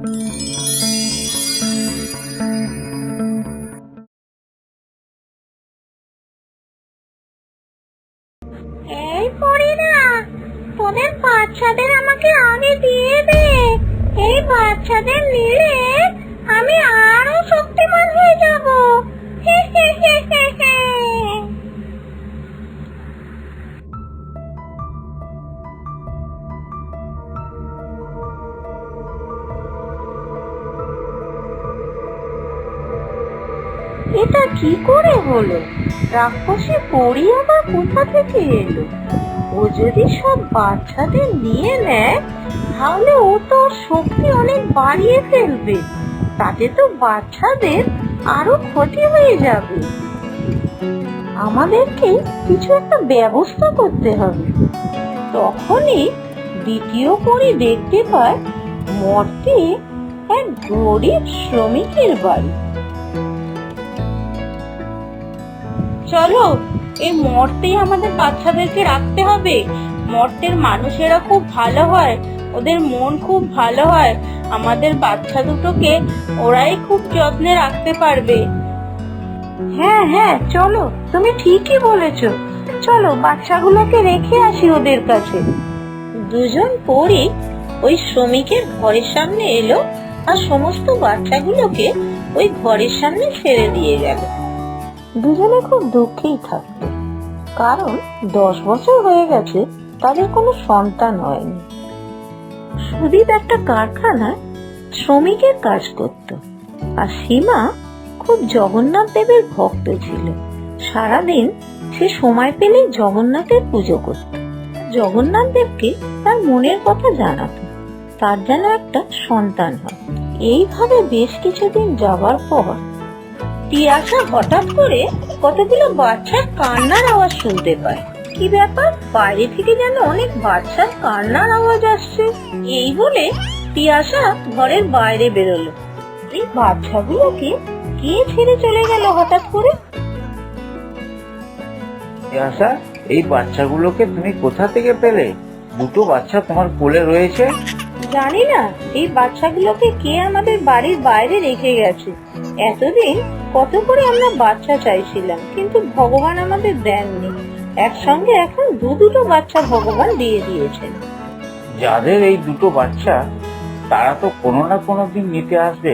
এই না তোদের বাচ্চাদের আমাকে আগে দিয়ে দে। এই বাচ্চাদের নিলে আমি আরও শক্তিমান হয়ে যাব। এটা কি করে হলো? রাক্ষসী পরি আবার কোথা থেকে এলো? ও যদি সব বাচ্চাদের নিয়ে নেয়, তাহলে ও তো শক্তি অনেক বাড়িয়ে ফেলবে। তাতে তো বাচ্চাদের আরও ক্ষতি হয়ে যাবে। আমাদেরকে কিছু একটা ব্যবস্থা করতে হবে। তখনই দ্বিতীয় পরি দেখতে পায় মর্তে এক গরিব শ্রমিকের বাড়ি। চলো, এই মর্তেই আমাদের বাচ্চাদেরকে রাখতে হবে। মর্তের মানুষেরা খুব ভালো হয়, ওদের মন খুব ভালো হয়। আমাদের বাচ্চা দুটোকে ওরাই খুব যত্নে রাখতে পারবে। হ্যাঁ হ্যাঁ চলো, তুমি ঠিকই বলেছ। চলো, বাচ্চাগুলোকে রেখে আসি ওদের কাছে। দুজন পরি ওই শ্রমিকের ঘরের সামনে এলো আর সমস্ত বাচ্চাগুলোকে ওই ঘরের সামনে ছেড়ে দিয়ে গেল। দুজনে খুব দুঃখেই থাকতো। কারণ দশ বছর হয়ে গেছে, তাদের কোনো সন্তান হয়নি। সুদীপ একটা কারখানায় শ্রমিকের কাজ করত, আর সীমা খুব জগন্নাথ দেবের ভক্ত ছিল। সারাদিন সে সময় পেলেই জগন্নাথের পুজো করত। জগন্নাথ দেবকে তার মনের কথা জানাত, তার যেন একটা সন্তান হয়। এইভাবে বেশ কিছুদিন যাবার পর তিয়াসা হঠাৎ করে কতগুলো বাচ্চার কান্নার আওয়াজ শুনতে পায় কি ব্যাপার? বাইরে থেকে যেন অনেক বাচ্চার কান্নার আওয়াজ আসছে। এই বলে তিয়াসা ঘরের বাইরে বেরোলো। এই বাচ্চাগুলোকে কে ছেড়ে চলে গেল হঠাৎ করে? আশা এই বাচ্চাগুলোকে তুমি কোথা থেকে পেলে? দুটো বাচ্চা তোমার কোলে রয়েছে। জানি না এই বাচ্চাগুলোকে কে আমাদের বাড়ির বাইরে রেখে গেছে। এতদিন কত করে আমরা বাচ্চা চাইছিলাম কিন্তু ভগবান আমাদের দেননি। একসঙ্গে এখন দু দুটো বাচ্চা ভগবান দিয়ে দিয়েছেন। যাদের এই দুটো বাচ্চা তারা তো কোনো না কোনো দিন নিতে আসবে।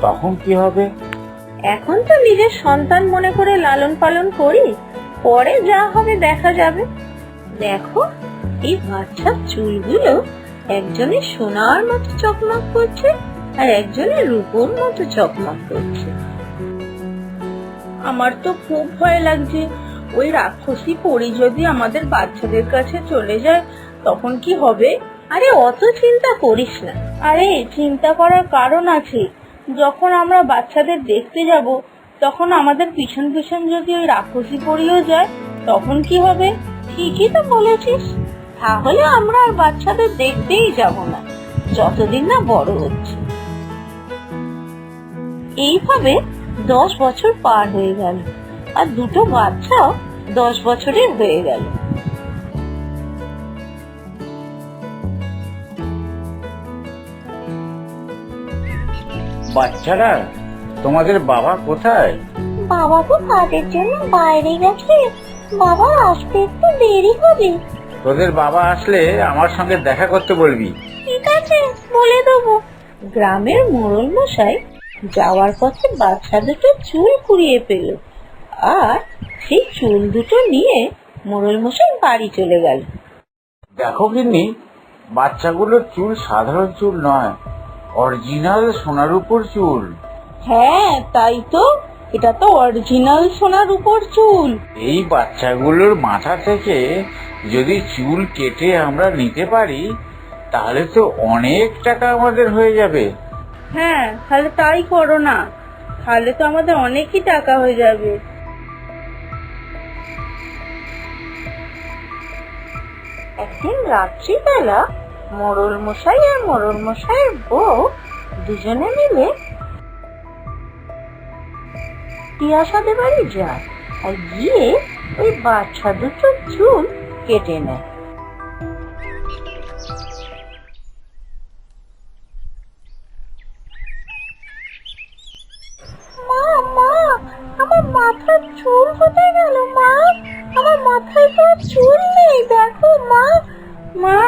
তখন কি হবে? এখন তো নিজের সন্তান মনে করে লালন পালন করি পরে যা হবে দেখা যাবে। দেখো এই বাচ্চার চুলগুলো একজনের সোনার মতো চকমক করছে আর একজনের রূপোর মতো চকমক করছে। আমার তো খুব ভয় লাগছে। ওই রাক্ষসী পরি যদি আমাদের বাচ্চাদের কাছে চলে যায়, তখন কি হবে? আরে, অত চিন্তা করিস না। আরে, চিন্তা করার কারণ আছে। যখন আমরা বাচ্চাদের দেখতে যাব, তখন আমাদের পিছন পিছন যদি ওই রাক্ষসী পরিও যায়, তখন কি হবে? ঠিকই তো বলেছিস। তাহলে আমরা আর বাচ্চাদের দেখতেই যাব না। যতদিন না বড় হচ্ছে। এইভাবে দশ বছর পার হয়ে গেল আর দুটো বাচ্চাও দশ বছরের হয়ে গেল। বাচ্চারা তোমাদের বাবা কোথায়? বাবা তো কাজের জন্য বাইরে গেছে। বাবা আসতে একটু দেরি হবে। তোদের বাবা আসলে আমার সঙ্গে দেখা করতে বলবি। ঠিক আছে বলে দেবো। গ্রামের মোড়ল মশাই যাওয়ার পথে বাচ্চা দুটো চুল কুড়িয়ে পেল আর সেই চুল দুটো নিয়ে মোড়ল মশাই বাড়ি চলে গেল। দেখো গিন্নি বাচ্চাগুলোর চুল সাধারণ চুল নয় অরিজিনাল সোনার উপর চুল। হ্যাঁ তাই তো। এটা তো অরিজিনাল সোনার উপর চুল। এই বাচ্চাগুলোর মাথা থেকে যদি চুল কেটে আমরা নিতে পারি তাহলে তো অনেক টাকা আমাদের হয়ে যাবে। হ্যাঁ তাহলে তাই করো না। তাহলে তো আমাদের অনেকই টাকা হয়ে যাবে। একদিন রাত্রিবেলা মোড়ল মশাই আর মোড়ল মশাইয়ের বউ দুজনে মিলে টিয়াসাদের বাড়ি যায় আর গিয়ে ওই বাচ্চা দুটোর চুল কেটে নেয় মা আমার মাথায় তো চুল নেই, দেখো, মা। মা,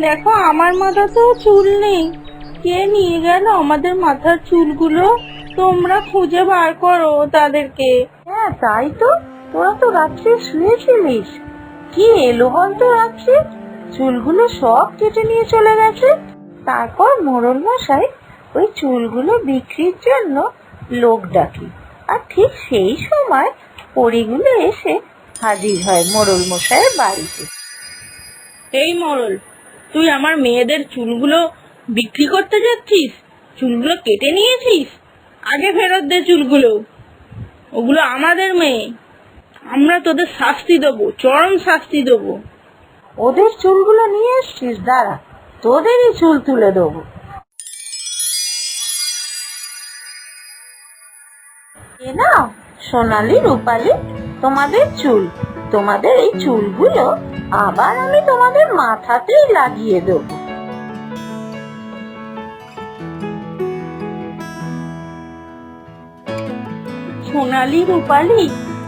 দেখো, আমার মাথা তো চুল নেই। কে নিয়ে গেল আমাদের মাথার চুলগুলো? তোমরা খুঁজে বার করো তাদেরকে। হ্যাঁ তাই তো। তোরা তো রাত্রে শুয়েছিলিস। কি এলো বলতো রাত্রে? চুলগুলো সব কেটে নিয়ে চলে গেছে। তারপর মোড়ল মশাই ওই চুলগুলো বিক্রির জন্য লোক ডাকি। আর ঠিক সেই সময় পরিগুলো এসে হাজির হয় মোড়ল মশাইয়ের বাড়িতে। এই মোড়ল তুই আমার মেয়েদের চুলগুলো বিক্রি করতে যাচ্ছিস? চুলগুলো কেটে নিয়েছিস? আগে ফেরত দে চুলগুলো। ওগুলো আমাদের মেয়ে। আমরা তোদের শাস্তি দেবো, চরম শাস্তি দেবো। ওদের চুলগুলো নিয়ে এসছিস, দাঁড়া। তোদেরই চুল তুলে দেবো। এ নাও, সোনালি, রূপালি, তোমাদের চুল। তোমাদের এই চুলগুলো আবার আমি তোমাদের মাথাতেই লাগিয়ে দেবো। সোনালি রূপালি,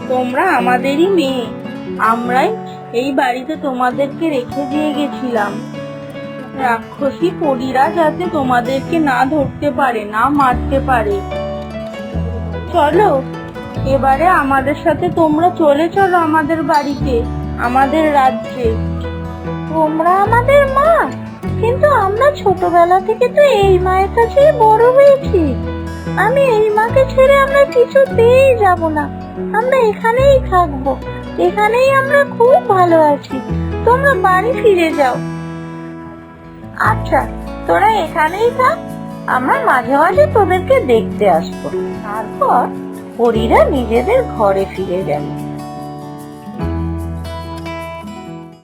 তোমরা আমাদেরই মেয়ে। আমরাই এই বাড়িতে তোমাদেরকে রেখে দিয়ে গেছিলাম। রাক্ষসী পরীরা যাতে তোমাদেরকে না ধরতে পারে, না মারতে পারে। চলো, এবারে আমাদের সাথে তোমরা চলে চলো আমাদের বাড়িতে, আমাদের রাজ্যে। তোমরা আমাদের মা, কিন্তু আমরা ছোটবেলা থেকে তো এই মায়ের কাছেই বড় হয়েছি। আমি এই মাকে ছেড়ে আমরা কিছুতেই যাব না। আমরা এখানেই থাকব। এখানেই আমরা খুব ভালো আছি। তোমরা বাড়ি ফিরে যাও। আচ্ছা তোরা এখানেই থাক। আমরা মাঝে মাঝে তোদেরকে দেখতে আসব। তারপর হরিরা নিজেদের ঘরে ফিরে গেল।